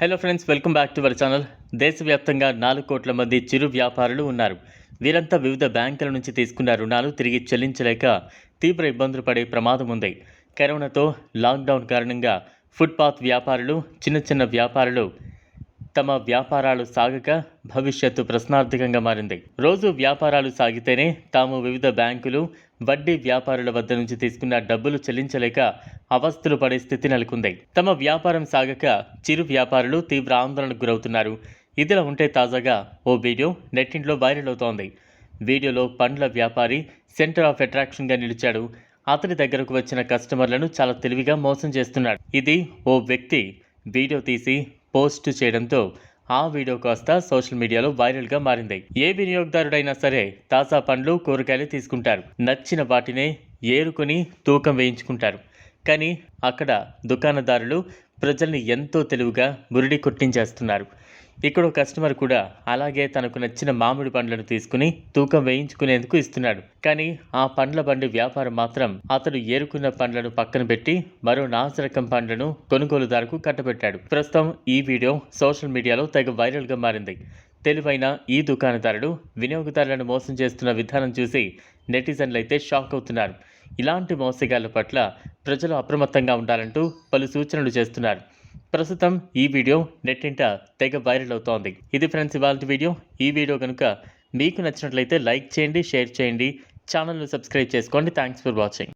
Hello friends welcome back to our channel దేశవ్యాప్తంగా నాలుగు కోట్ల మంది చిరు వ్యాపారులు ఉన్నారు. వీరంతా వివిధ బ్యాంకుల నుంచి తీసుకున్న రుణాలు తిరిగి చెల్లించలేక తీవ్ర ఇబ్బందులు పడే ప్రమాదం ఉంది. కరోనాతో లాక్డౌన్ కారణంగా ఫుట్పాత్ వ్యాపారులు చిన్న చిన్న వ్యాపారులు తమ వ్యాపారాలు సాగక భవిష్యత్తు ప్రశ్నార్థకంగా మారింది. రోజు వ్యాపారాలు సాగితేనే తాము వివిధ బ్యాంకులు వడ్డీ వ్యాపారుల వద్ద నుంచి తీసుకున్న డబ్బులు చెల్లించలేక అవస్థలు పడే స్థితి నెలకొంది. తమ వ్యాపారం సాగక చిరు వ్యాపారులు తీవ్ర ఆందోళనకు గురవుతున్నారు. ఇదిలా ఉంటే తాజాగా ఓ వీడియో నెట్టింట్లో వైరల్ అవుతోంది. వీడియోలో పండ్ల వ్యాపారి సెంటర్ ఆఫ్ అట్రాక్షన్గా నిలిచాడు. అతని దగ్గరకు వచ్చిన కస్టమర్లను చాలా తెలివిగా మోసం చేస్తున్నాడు. ఇది ఓ వ్యక్తి వీడియో తీసి పోస్ట్ చేయడంతో ఆ వీడియో కాస్త సోషల్ మీడియాలో వైరల్గా మారింది. ఏ వినియోగదారుడైనా సరే తాజా పండ్లు కూరగాయలు తీసుకుంటారు. నచ్చిన వాటినే ఏరుకొని తూకం వేయించుకుంటారు. కానీ అక్కడ దుకాణదారులు ప్రజల్ని ఎంతో తెలివిగా బురిడి కొట్టించేస్తున్నారు. ఇక్కడ కస్టమర్ కూడా అలాగే తనకు నచ్చిన మామిడి పండ్లను తీసుకుని తూకం వేయించుకునేందుకు ఇస్తున్నాడు. కానీ ఆ పండ్ల బండి వ్యాపారం మాత్రం అతడు ఏరుకున్న పండ్లను పక్కన పెట్టి మరో నాసిరకం పండ్లను కొనుగోలుదారుకు కట్టబెట్టాడు. ప్రస్తుతం ఈ వీడియో సోషల్ మీడియాలో తెగ వైరల్గా మారింది. తెలివైన ఈ దుకాణదారుడు వినియోగదారులను మోసం చేస్తున్న విధానం చూసి నెటిజన్లు అయితే షాక్ అవుతున్నారు. ఇలాంటి మోసగాళ్ళ పట్ల ప్రజలు అప్రమత్తంగా ఉండాలంటూ పలు సూచనలు చేస్తున్నారు. ప్రస్తుతం ఈ వీడియో నెట్టింట తెగ వైరల్ అవుతోంది. ఇది ఫ్రెండ్స్ ఇవాళ వీడియో. ఈ వీడియో కనుక మీకు నచ్చినట్లయితే లైక్ చేయండి షేర్ చేయండి. ఛానల్ను సబ్స్క్రైబ్ చేసుకోండి. Thanks for watching.